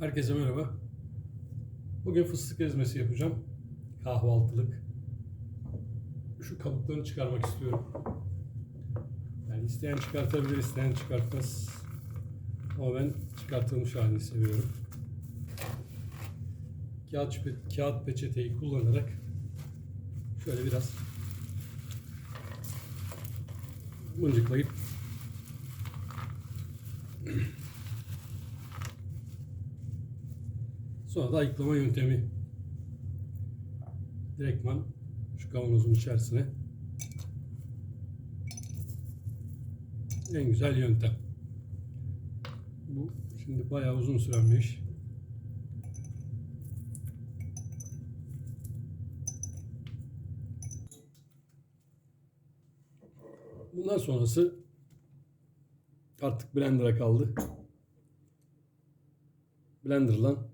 Herkese merhaba. Bugün fıstık ezmesi yapacağım. Kahvaltılık. Şu kabuklarını çıkarmak istiyorum. Yani isteyen çıkartabilir, isteyen çıkartmaz. Ama ben çıkartılmış halini seviyorum. Kağıt, kağıt peçeteyi kullanarak şöyle biraz mıncıklayıp Sonra da ayıklama yöntemi. Direktman şu kavanozun içerisine. En güzel yöntem. Bu şimdi bayağı uzun süren bir iş. Bundan sonrası artık blender'a kaldı. Blender'la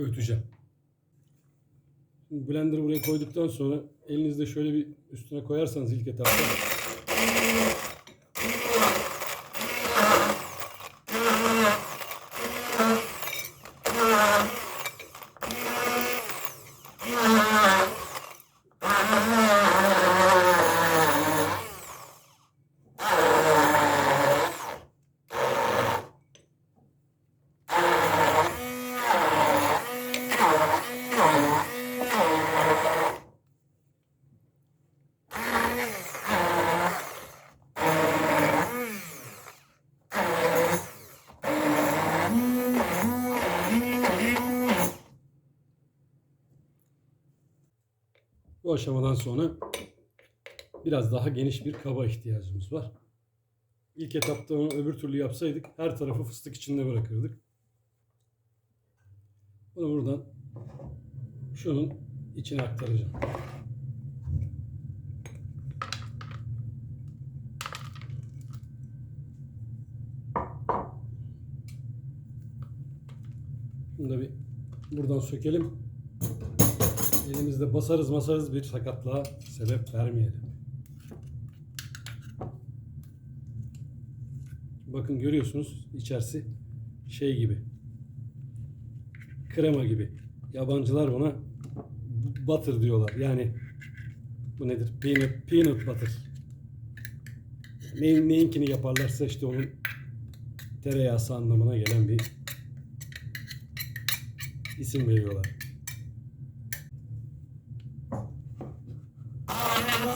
öğüteceğim. Şimdi blender'ı buraya koyduktan sonra elinizde şöyle bir üstüne koyarsanız ilk etapta bu aşamadan sonra biraz daha geniş bir kaba ihtiyacımız var. İlk etapta onu öbür türlü yapsaydık her tarafı fıstık içinde bırakırdık. Bunu buradan şunun içine aktaracağım. Bunu da bir buradan sökelim. Elimizde basarız masarız bir sakatlığa sebep vermeyelim. Bakın görüyorsunuz içerisi şey gibi. Krema gibi. Yabancılar buna butter diyorlar. Yani bu nedir? Peanut, peanut butter. Neyin, neyinkini yaparlarsa işte onun tereyağısı anlamına gelen bir isim veriyorlar. Tam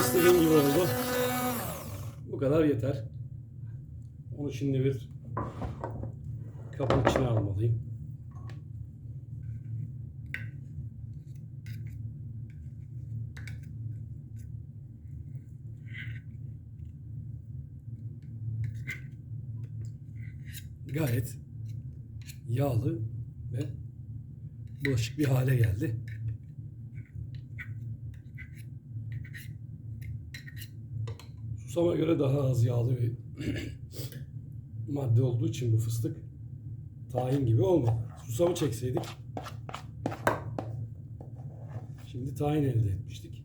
istediğim gibi oldu. Bu kadar yeter. Onu şimdi bir kabın içine almalıyım. Gayet yağlı ve bulaşık bir hale geldi. Susama göre daha az yağlı bir madde olduğu için bu fıstık tahin gibi olmadı. Susamı çekseydik şimdi tahin elde etmiştik.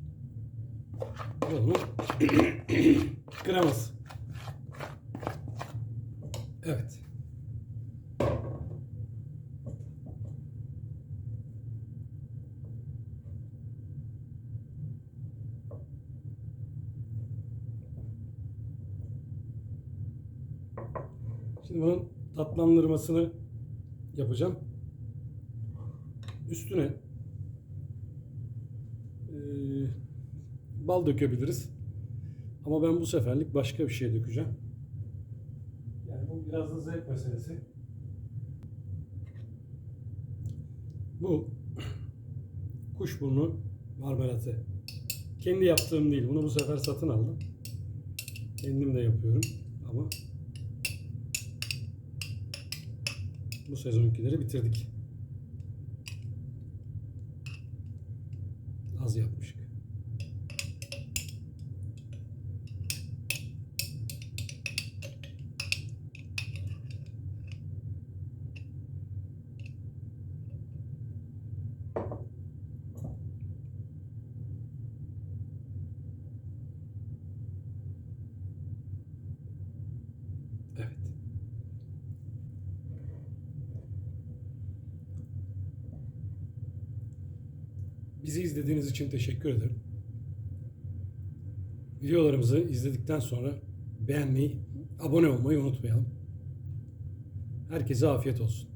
Bu onun kreması. Evet. Şimdi bunun tatlandırmasını yapacağım. Üstüne eee, bal dökebiliriz. Ama ben bu seferlik başka bir şey dökeceğim. Yani bu biraz da zevk meselesi. Bu kuşburnu marmelatı. Kendi yaptığım değil. Bunu bu sefer satın aldım. Kendim de yapıyorum ama bu sezonkileri bitirdik. Az yapmışık. Evet. Bizi izlediğiniz için teşekkür ederim. Videolarımızı izledikten sonra beğenmeyi, abone olmayı unutmayalım. Herkese afiyet olsun.